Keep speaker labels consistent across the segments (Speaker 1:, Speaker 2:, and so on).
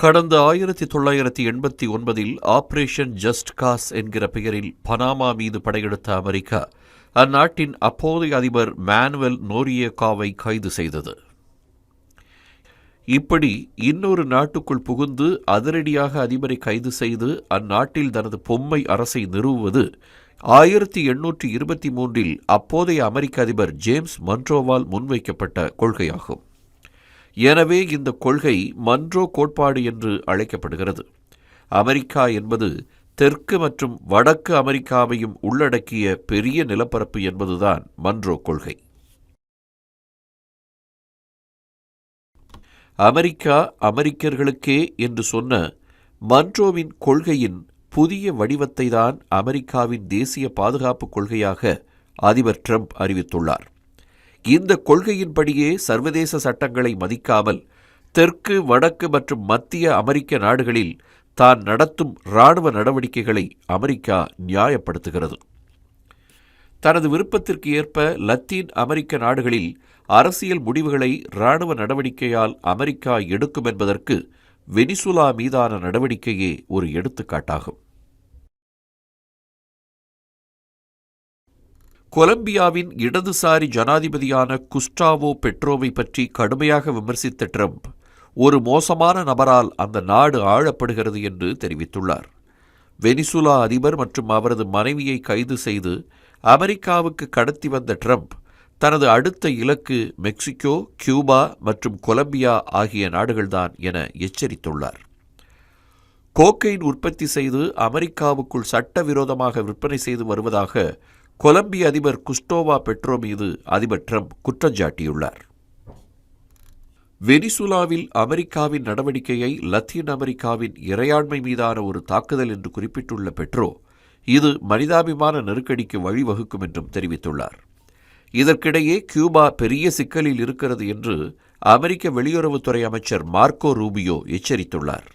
Speaker 1: கடந்த ஆயிரத்தி தொள்ளாயிரத்தி எண்பத்தி ஒன்பதில் ஆபரேஷன் ஜஸ்ட் காஸ் என்கிற பெயரில் பனாமா மீது படையெடுத்த அமெரிக்கா அந்நாட்டின் அப்போதைய அதிபர் மேனுவல் நோரியேகாவை கைது செய்தது. இப்படி இன்னொரு நாட்டுக்குள் புகுந்து அதிரடியாக அதிபரை கைது செய்து அந்நாட்டில் தனது பொம்மை அரசை நிறுவுவது ஆயிரத்தி எண்ணூற்றி இருபத்தி மூன்றில் அப்போதைய அமெரிக்க அதிபர் ஜேம்ஸ் மன்ட்ரோவால் முன்வைக்கப்பட்ட கொள்கையாகும். எனவே இந்த கொள்கை மன்றோ கோட்பாடு என்று அழைக்கப்படுகிறது. அமெரிக்கா என்பது தெற்கு மற்றும் வடக்கு அமெரிக்காவையும் உள்ளடக்கிய பெரிய நிலப்பரப்பு என்பதுதான் மன்றோ கொள்கை. அமெரிக்கா அமெரிக்கர்களுக்கே என்று சொன்ன மன்றோவின் கொள்கையின் புதிய வடிவத்தை தான் அமெரிக்காவின் தேசிய பாதுகாப்பு கொள்கையாக அதிபர் ட்ரம்ப் அறிவித்துள்ளார். இந்த கொள்கையின்படியே சர்வதேச சட்டங்களை மதிக்காமல் தெற்கு வடக்கு மற்றும் மத்திய அமெரிக்க நாடுகளில் தான் நடத்தும் இராணுவ நடவடிக்கைகளை அமெரிக்கா நியாயப்படுத்துகிறது. தனது விருப்பத்திற்கு ஏற்ப லத்தீன் அமெரிக்க நாடுகளில் அரசியல் முடிவுகளை இராணுவ நடவடிக்கையால் அமெரிக்கா எடுக்கும் என்பதற்கு வெனிசுலா மீதான நடவடிக்கையே ஒரு எடுத்துக்காட்டாகும். கொலம்பியாவின் இடதுசாரி ஜனாதிபதியான குஸ்டாவோ பெட்ரோவை பற்றி கடுமையாக விமர்சித்த ட்ரம்ப் ஒரு மோசமான நபரால் அந்த நாடு ஆழப்படுகிறது என்று தெரிவித்துள்ளார். வெனிசுலா அதிபர் மற்றும் அவரது மனைவியை கைது செய்து அமெரிக்காவுக்கு கடத்தி வந்த ட்ரம்ப் தனது அடுத்த இலக்கு மெக்சிகோ கியூபா மற்றும் கொலம்பியா ஆகிய நாடுகள்தான் என எச்சரித்துள்ளார். கோக்கைன் உற்பத்தி செய்து அமெரிக்காவுக்குள் சட்டவிரோதமாக விற்பனை செய்து வருவதாக கொலம்பிய அதிபர் குஸ்டோவா பெட்ரோ மீது அதிபர் ட்ரம்ப் குற்றஞ்சாட்டியுள்ளார் வெனிசுலாவில் அமெரிக்காவின் நடவடிக்கையை லத்தீன் அமெரிக்காவின் இறையாண்மை மீதான ஒரு தாக்குதல் என்று குறிப்பிட்டுள்ள பெட்ரோ இது மனிதாபிமான நெருக்கடிக்கு வழிவகுக்கும் என்றும் தெரிவித்துள்ளார். இதற்கிடையே கியூபா பெரிய சிக்கலில் இருக்கிறது என்று அமெரிக்க வெளியுறவுத்துறை அமைச்சர் மார்க்கோ ரூபியோ எச்சரித்துள்ளார்.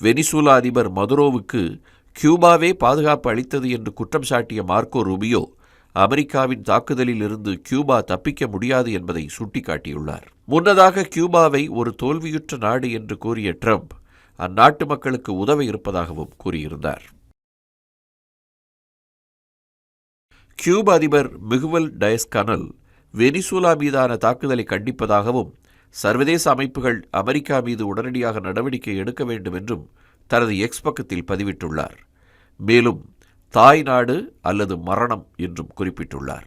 Speaker 1: வெனிசுலா அதிபர் மதுரோவுக்கு கியூபாவே பாதுகாப்பு அளித்தது என்று குற்றம் சாட்டிய மார்க்கோ ரூபியோ அமெரிக்காவின் தாக்குதலில் இருந்து கியூபா தப்பிக்க முடியாது என்பதை சுட்டிக்காட்டியுள்ளார். முன்னதாக கியூபாவை ஒரு தோல்வியுற்ற நாடு என்று கூறிய ட்ரம்ப் அந்நாட்டு மக்களுக்கு உதவ இருப்பதாகவும் கூறியிருந்தார். கியூப அதிபர் மிகுவல் டயஸ்கனல் வெனிசூலா மீதான தாக்குதலை கண்டிப்பதாகவும் சர்வதேச அமைப்புகள் அமெரிக்கா மீது உடனடியாக நடவடிக்கை எடுக்க வேண்டும் என்றும் தனது எக்ஸ் பக்கத்தில் பதிவிட்டுள்ளார். மேலும் தாய் நாடு அல்லது மரணம் என்றும் குறிப்பிட்டுள்ளார்.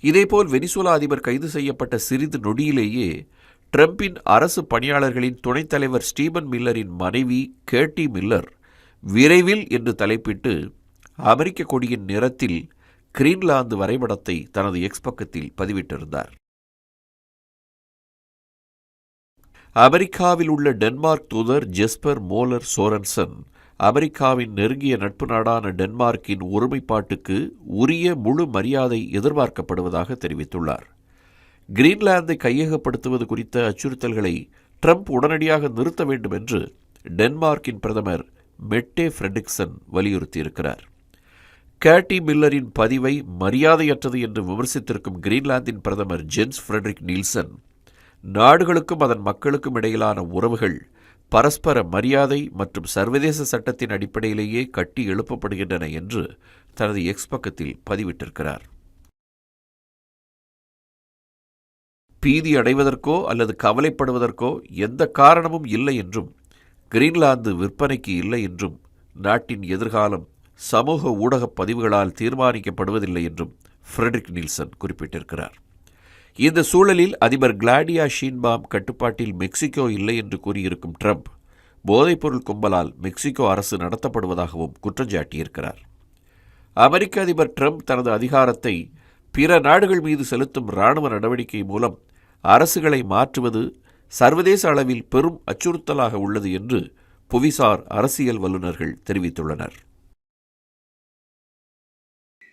Speaker 1: இதேபோல் வெனிசுலா அதிபர் கைது செய்யப்பட்ட சிறிது நொடியிலேயே ட்ரம்பின் அரசு பணியாளர்களின் துணைத் தலைவர் ஸ்டீபன் மில்லரின் மனைவி கேட்டி மில்லர் விரைவில் என்று தலைப்பிட்டு அமெரிக்க கொடியின் நிறத்தில் கிரீன்லாந்து வரைபடத்தை தனது எக்ஸ் பக்கத்தில் பதிவிட்டிருந்தார். அமெரிக்காவில் உள்ள டென்மார்க் தூதர் ஜெஸ்பர் மோலர் சோரன்சன் அமெரிக்காவின் நெருங்கிய நட்பு நாடான டென்மார்க்கின் ஒருமைப்பாட்டுக்கு உரிய முழு மரியாதை எதிர்பார்க்கப்படுவதாக தெரிவித்துள்ளார். கிரீன்லாந்தை கையகப்படுத்துவது குறித்த அச்சுறுத்தல்களை ட்ரம்ப் உடனடியாக நிறுத்த வேண்டும் என்று டென்மார்க்கின் பிரதமர் மெட்டே ஃப்ரெடிக்சன் வலியுறுத்தியிருக்கிறார். கேட்டி மில்லரின் பதிவை மரியாதையற்றது என்று விமர்சித்திருக்கும் கிரீன்லாந்தின் பிரதமர் ஜென்ஸ் ஃப்ரெட்ரிக் நீல்சன் நாடுகளுக்கும் அதன் மக்களுக்கும் இடையிலான உறவுகள் பரஸ்பர மரியாதை மற்றும் சர்வதேச சட்டத்தின் அடிப்படையிலேயே கட்டி எழுப்பப்படுகின்றன என்று தனது எக்ஸ் பக்கத்தில் பதிவிட்டிருக்கிறார். பீதி அடைவதற்கோ அல்லது கவலைப்படுவதற்கோ எந்த காரணமும் இல்லை என்றும் கிரீன்லாந்து விற்பனைக்கு இல்லை என்றும் நாட்டின் எதிர்காலம் சமூக ஊடகப் பதிவுகளால் தீர்மானிக்கப்படுவதில்லை என்றும் ஃப்ரெட்ரிக் நீல்சன் குறிப்பிட்டிருக்கிறார். இந்த சூழலில் அதிபர் கிளாடியா ஷீன்பாம் கட்டுப்பாட்டில் மெக்சிகோ இல்லை என்று கூறியிருக்கும் ட்ரம்ப் போதைப்பொருள் கும்பலால் மெக்சிகோ அரசு நடத்தப்படுவதாகவும் குற்றஞ்சாட்டியிருக்கிறார். அமெரிக்க அதிபர் ட்ரம்ப் தனது அதிகாரத்தை பிற நாடுகள் மீது செலுத்தும் இராணுவ நடவடிக்கை மூலம் அரசுகளை மாற்றுவது சர்வதேச அளவில் பெரும் அச்சுறுத்தலாக உள்ளது என்று புவிசார் அரசியல் வல்லுநர்கள் தெரிவித்துள்ளனர்.